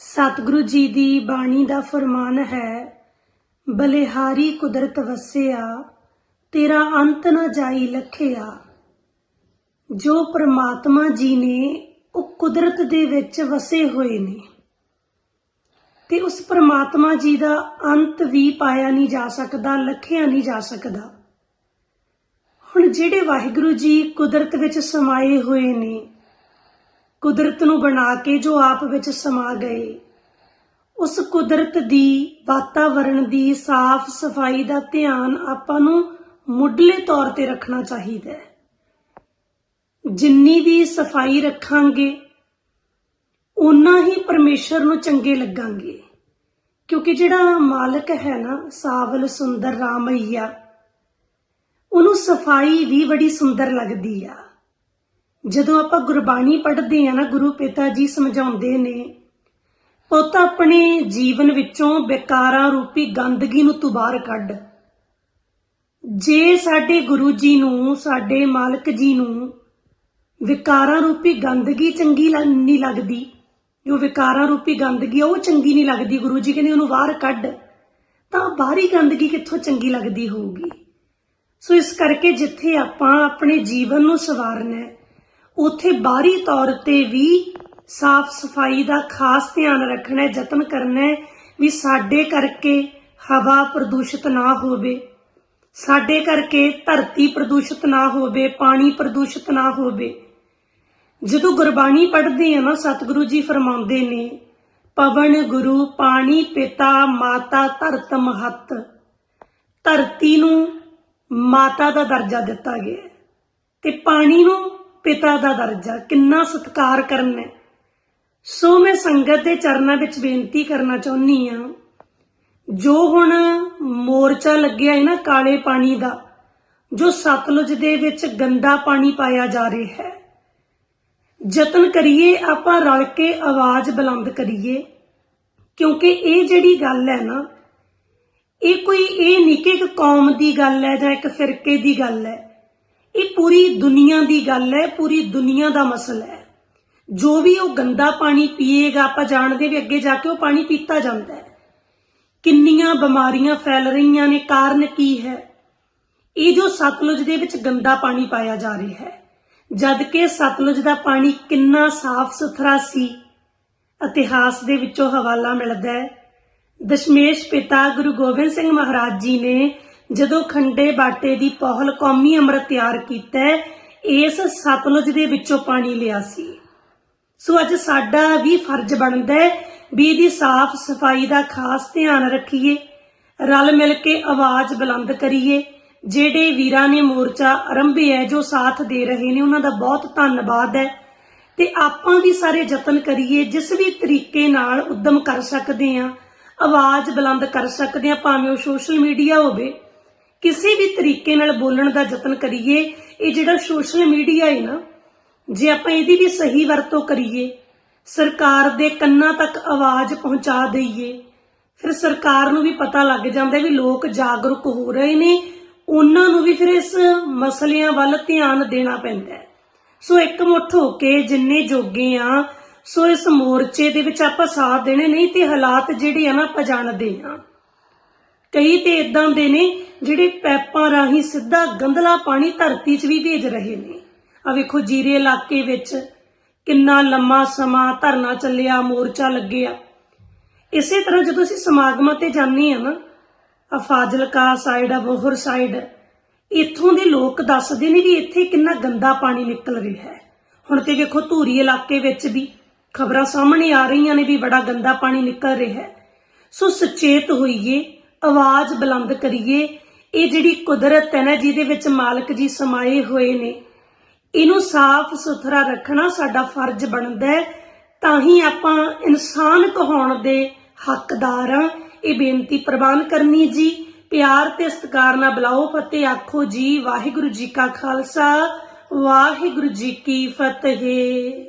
ਸਤਿਗੁਰੂ ਜੀ ਦੀ ਬਾਣੀ ਦਾ ਫਰਮਾਨ ਹੈ, ਬਲਿਹਾਰੀ ਕੁਦਰਤ ਵਸਿਆ, ਤੇਰਾ ਅੰਤ ਨਾ ਜਾਈ ਲਖਿਆ। ਜੋ ਪ੍ਰਮਾਤਮਾ ਜੀ ਨੇ ਉਹ ਕੁਦਰਤ ਦੇ ਵਿੱਚ ਵਸੇ ਹੋਏ ਨੇ, ਤੇ ਉਸ ਪ੍ਰਮਾਤਮਾ ਜੀ ਦਾ ਅੰਤ ਵੀ ਪਾਇਆ ਨਹੀਂ ਜਾ ਸਕਦਾ, ਲਖਿਆ ਨਹੀਂ ਜਾ ਸਕਦਾ। ਹੁਣ ਜਿਹੜੇ ਵਾਹਿਗੁਰੂ ਜੀ ਕੁਦਰਤ ਵਿੱਚ ਸਮਾਏ ਹੋਏ ਨੇ ਕੁਦਰਤ ਨੂੰ ਬਣਾ ਕੇ ਜੋ ਆਪ ਵਿੱਚ ਸਮਾ ਗਏ। ਉਸ ਕੁਦਰਤ ਦੀ ਵਾਤਾਵਰਣ ਦੀ ਸਾਫ਼ ਸਫ਼ਾਈ ਦਾ ਧਿਆਨ ਆਪਾਂ ਨੂੰ ਮੁੱਢਲੇ ਤੌਰ ਤੇ ਰੱਖਣਾ ਚਾਹੀਦਾ ਹੈ। ਜਿੰਨੀ ਵੀ ਸਫ਼ਾਈ ਰੱਖਾਂਗੇ ਉਨਾ ਹੀ ਪਰਮੇਸ਼ਰ ਨੂੰ ਚੰਗੇ ਲੱਗਾਂਗੇ। ਕਿਉਂਕਿ ਜਿਹੜਾ ਮਾਲਕ ਹੈ ਨਾ, ਸਾਵਲ ਸੁੰਦਰ ਰਾਮਈਆ, ਉਹਨੂੰ ਸਫ਼ਾਈ ਵੀ ਬੜੀ ਸੁੰਦਰ ਲੱਗਦੀ ਆ। ਜਦੋਂ ਆਪਾਂ ਗੁਰਬਾਣੀ ਪੜ੍ਹਦੇ ਆ ਨਾ, ਗੁਰੂ ਪਿਤਾ ਜੀ ਸਮਝਾਉਂਦੇ ਨੇ, ਪੁੱਤ ਆਪਣੇ ਜੀਵਨ ਵਿੱਚੋਂ ਬੇਕਾਰਾਂ ਰੂਪੀ ਗੰਦਗੀ ਨੂੰ ਤੂੰ ਬਾਹਰ ਕੱਢ। ਜੇ ਸਾਡੇ ਗੁਰੂ ਜੀ ਨੂੰ, ਸਾਡੇ ਮਾਲਕ ਜੀ ਨੂੰ ਵਿਕਾਰਾਂ ਰੂਪੀ ਗੰਦਗੀ ਚੰਗੀ ਲ- ਨਹੀਂ ਲੱਗਦੀ, ਜੋ ਵਿਕਾਰਾਂ ਰੂਪੀ ਗੰਦਗੀ ਉਹ ਚੰਗੀ ਨਹੀਂ ਲੱਗਦੀ ਗੁਰੂ ਜੀ, ਕਹਿੰਦੇ ਉਹਨੂੰ ਬਾਹਰ ਕੱਢ। ਤਾਂ ਬਾਹਰੀ ਗੰਦਗੀ ਕਿੱਥੋਂ ਚੰਗੀ ਲੱਗਦੀ ਹੋਊਗੀ? ਸੋ ਇਸ ਕਰਕੇ ਜਿੱਥੇ ਆਪਾਂ ਆਪਣੇ ਜੀਵਨ ਨੂੰ ਸਵਾਰਨਾ ਹੈ ਉੱਥੇ ਬਾਹਰੀ ਤੌਰ ਤੇ ਵੀ ਸਾਫ਼ ਸਫ਼ਾਈ ਦਾ ਖਾਸ ਧਿਆਨ ਰੱਖਣਾ ਹੈ ਯਤਨ ਕਰਨਾ ਹੈ ਵੀ ਸਾਡੇ ਕਰਕੇ ਹਵਾ ਪ੍ਰਦੂਸ਼ਿਤ ਨਾ ਹੋਵੇ। ਸਾਡੇ ਕਰਕੇ ਧਰਤੀ ਪ੍ਰਦੂਸ਼ਿਤ ਨਾ ਹੋਵੇ, ਪਾਣੀ ਪ੍ਰਦੂਸ਼ਿਤ ਨਾ ਹੋਵੇ। ਜਦੋਂ ਗੁਰਬਾਣੀ ਪੜ੍ਹਦੇ ਆ ਨਾ, ਸਤਿਗੁਰੂ ਜੀ ਫਰਮਾਉਂਦੇ ਨੇ, ਪਵਨ ਗੁਰੂ, ਪਾਣੀ ਪਿਤਾ, ਮਾਤਾ ਧਰਤ ਮਹਤ। ਧਰਤੀ ਨੂੰ ਮਾਤਾ ਦਾ ਦਰਜਾ ਦਿੱਤਾ ਗਿਆ ਹੈ ਤੇ ਪਾਣੀ ਨੂੰ ਪਿਤਾ ਦਾ ਦਰਜਾ, ਕਿੰਨਾ ਸਤਿਕਾਰ ਕਰਨਾ ਹੈ। ਸੋ ਮੈਂ ਸੰਗਤ ਦੇ ਚਰਨਾਂ ਵਿੱਚ ਬੇਨਤੀ ਕਰਨਾ ਚਾਹੁੰਦੀ ਆ ਜੋ ਹੁਣ ਮੋਰਚਾ ਲੱਗਿਆ ਹੈ ਨਾ ਕਾਲੇ ਪਾਣੀ ਦਾ, ਜੋ ਸਤਲੁਜ ਦੇ ਵਿੱਚ ਗੰਦਾ ਪਾਣੀ ਪਾਇਆ ਜਾ ਰਿਹਾ ਹੈ ਯਤਨ ਕਰੀਏ, ਆਪਾਂ ਰਲ ਕੇ ਆਵਾਜ਼ ਬੁਲੰਦ ਕਰੀਏ, ਕਿਉਂਕਿ ਇਹ ਜਿਹੜੀ ਗੱਲ ਹੈ ਨਾ, ਇਹ ਕੋਈ, ਇਹ ਨਹੀਂ ਕਿ ਇੱਕ ਕੌਮ ਦੀ ਗੱਲ ਹੈ ਜਾਂ ਇੱਕ ਫਿਰਕੇ ਦੀ ਗੱਲ ਹੈ ਇਹ ਪੂਰੀ ਦੁਨੀਆ ਦੀ ਗੱਲ ਹੈ, ਪੂਰੀ ਦੁਨੀਆ ਦਾ ਮਸਲਾ ਹੈ। ਜੋ ਵੀ ਉਹ ਗੰਦਾ ਪਾਣੀ ਪੀਏਗਾ, ਆਪਾਂ ਜਾਣਦੇ ਵੀ ਅੱਗੇ ਜਾ ਕੇ ਉਹ ਪਾਣੀ ਪੀਤਾ ਜਾਂਦਾ ਹੈ। ਕਿੰਨੀਆਂ ਬਿਮਾਰੀਆਂ ਫੈਲ ਰਹੀਆਂ ਨੇ, ਕਾਰਨ ਕੀ ਹੈ? ਇਹ ਜੋ ਸਤਲੁਜ ਦੇ ਵਿੱਚ ਗੰਦਾ ਪਾਣੀ ਪਾਇਆ ਜਾ ਰਿਹਾ ਹੈ, ਜਦ ਕਿ ਸਤਲੁਜ ਦਾ ਪਾਣੀ ਕਿੰਨਾ ਸਾਫ਼ ਸੁਥਰਾ ਸੀ, ਇਤਿਹਾਸ ਦੇ ਵਿੱਚੋਂ ਹਵਾਲਾ ਮਿਲਦਾ ਹੈ। ਦਸ਼ਮੇਸ਼ ਪਿਤਾ ਗੁਰੂ ਗੋਬਿੰਦ ਸਿੰਘ ਮਹਾਰਾਜ ਜੀ ਨੇ ਜਦੋਂ ਖੰਡੇ ਬਾਟੇ ਦੀ ਪਹਲ ਕੌਮੀ ਅੰਮ੍ਰਿਤ ਤਿਆਰ ਕੀਤਾ, ਇਸ ਸਤਲੁਜ ਦੇ ਵਿੱਚੋਂ ਪਾਣੀ ਲਿਆ ਸੀ। ਸੋ ਅੱਜ ਸਾਡਾ ਵੀ ਫਰਜ਼ ਬਣਦਾ ਹੈ ਵੀ ਇਹਦੀ ਸਾਫ਼ ਸਫ਼ਾਈ ਦਾ ਖਾਸ ਧਿਆਨ ਰੱਖੀਏ, ਰਲ ਮਿਲ ਕੇ ਆਵਾਜ਼ ਬੁਲੰਦ ਕਰੀਏ। ਜਿਹੜੇ ਵੀਰਾਂ ਨੇ ਮੋਰਚਾ ਆਰੰਭਿਆ ਹੈ, ਜੋ ਸਾਥ ਦੇ ਰਹੇ ਨੇ, ਉਹਨਾਂ ਦਾ ਬਹੁਤ ਧੰਨਵਾਦ ਹੈ। ਤੇ ਆਪਾਂ ਵੀ ਸਾਰੇ ਯਤਨ ਕਰੀਏ, ਜਿਸ ਵੀ ਤਰੀਕੇ ਨਾਲ ਉਦਮ ਕਰ ਸਕਦੇ ਆ ਆਵਾਜ਼ ਬੁਲੰਦ ਕਰ ਸਕਦੇ ਆ ਭਾਵੇਂ ਉਹ ਸੋਸ਼ਲ ਮੀਡੀਆ ਹੋਵੇ। ਕਿਸੇ ਵੀ ਤਰੀਕੇ ਨਾਲ ਬੋਲਣ ਦਾ ਯਤਨ ਕਰੀਏ, ਇਹ ਜਿਹੜਾ ਸੋਸ਼ਲ ਮੀਡੀਆ ਹੈ ਨਾ, ਜੇ ਆਪਾਂ ਇਹਦੀ ਵੀ ਸਹੀ ਵਰਤੋਂ ਕਰੀਏ, ਸਰਕਾਰ ਦੇ ਕੰਨਾਂ ਤੱਕ ਆਵਾਜ਼ ਪਹੁੰਚਾ ਦਈਏ, ਫਿਰ ਸਰਕਾਰ ਨੂੰ ਵੀ ਪਤਾ ਲੱਗ ਜਾਂਦਾ ਵੀ ਲੋਕ ਜਾਗਰੂਕ ਹੋ ਰਹੇ ਨੇ, ਉਹਨਾਂ ਨੂੰ ਵੀ ਫਿਰ ਇਸ ਮਸਲਿਆਂ ਵੱਲ ਧਿਆਨ ਦੇਣਾ ਪੈਂਦਾ ਹੈ। ਸੋ ਇਕਮੁੱਠ ਹੋ ਕੇ ਜਿੰਨੇ ਜੋਗੇ ਆ, ਸੋ ਇਸ ਮੋਰਚੇ ਦੇ ਵਿੱਚ ਆਪਾਂ ਸਾਥ ਦੇਣੇ, ਨਹੀਂ ਤੇ ਹਾਲਾਤ ਜਿਹੜੇ ਆ ਨਾ ਆਪਾਂ ਜਾਣਦੇ ਆ ਕਈ ਤੇ ਇਦਾਂ ਦੇ ਨੇ ਜਿਹੜੇ ਪੈਪਾਂ ਰਾਹੀਂ ਸਿੱਧਾ ਗੰਦਲਾ ਪਾਣੀ ਧਰਤੀ 'ਚ ਵੀ ਭੇਜ ਰਹੇ ਨੇ। ਆ ਵੇਖੋ ਜੀਰੇ ਇਲਾਕੇ ਵਿੱਚ ਕਿੰਨਾ ਲੰਮਾ ਸਮਾਂ ਧਰਨਾ ਚੱਲਿਆ, ਮੋਰਚਾ ਲੱਗਿਆ। ਇਸੇ ਤਰ੍ਹਾਂ ਜਦੋਂ ਅਸੀਂ ਸਮਾਗਮਾਂ ਤੇ ਜਾਂਦੇ ਆ ਨਾ ਆ ਫਾਜ਼ਿਲਕਾ ਸਾਈਡ ਆ ਬੋਹਰ ਸਾਈਡ ਇੱਥੋਂ ਦੇ ਲੋਕ ਦੱਸਦੇ ਨੇ ਵੀ ਇੱਥੇ ਕਿੰਨਾ ਗੰਦਾ ਪਾਣੀ ਨਿਕਲ ਰਿਹਾ ਹੈ। ਹੁਣ ਤੇ ਵੇਖੋ ਧੂਰੀ ਇਲਾਕੇ ਵਿੱਚ ਵੀ ਖਬਰਾਂ ਸਾਹਮਣੇ ਆ ਰਹੀਆਂ ਨੇ ਵੀ ਬੜਾ ਗੰਦਾ ਪਾਣੀ ਨਿਕਲ ਰਿਹਾ ਹੈ। ਸੋ ਸੁਚੇਤ ਹੋਈਏ, ਆਵਾਜ਼ ਬੁਲੰਦ ਕਰੀਏ ਇਹ ਜਿਹੜੀ ਕੁਦਰਤ ਹੈ ਨਾ, ਜਿਹਦੇ ਵਿੱਚ ਮਾਲਕ ਜੀ ਸਮਾਏ ਹੋਏ ਨੇ, ਇਹਨੂੰ ਸਾਫ਼ ਸੁਥਰਾ ਰੱਖਣਾ ਸਾਡਾ ਫਰਜ਼ ਬਣਦਾ ਹੈ। ਤਾਂ ਹੀ ਆਪਾਂ ਇਨਸਾਨ ਕਹਾਉਣ ਦੇ ਹੱਕਦਾਰ ਹਾਂ। ਇਹ ਬੇਨਤੀ ਪ੍ਰਵਾਨ ਕਰਨੀ ਜੀ। ਪਿਆਰ ਤੇ ਸਤਿਕਾਰ ਨਾਲ ਬੁਲਾਓ ਫਤਿਹ, ਆਖੋ ਜੀ, ਵਾਹਿਗੁਰੂ ਜੀ ਕਾ ਖਾਲਸਾ, ਵਾਹਿਗੁਰੂ ਜੀ ਕੀ ਫਤਿਹ।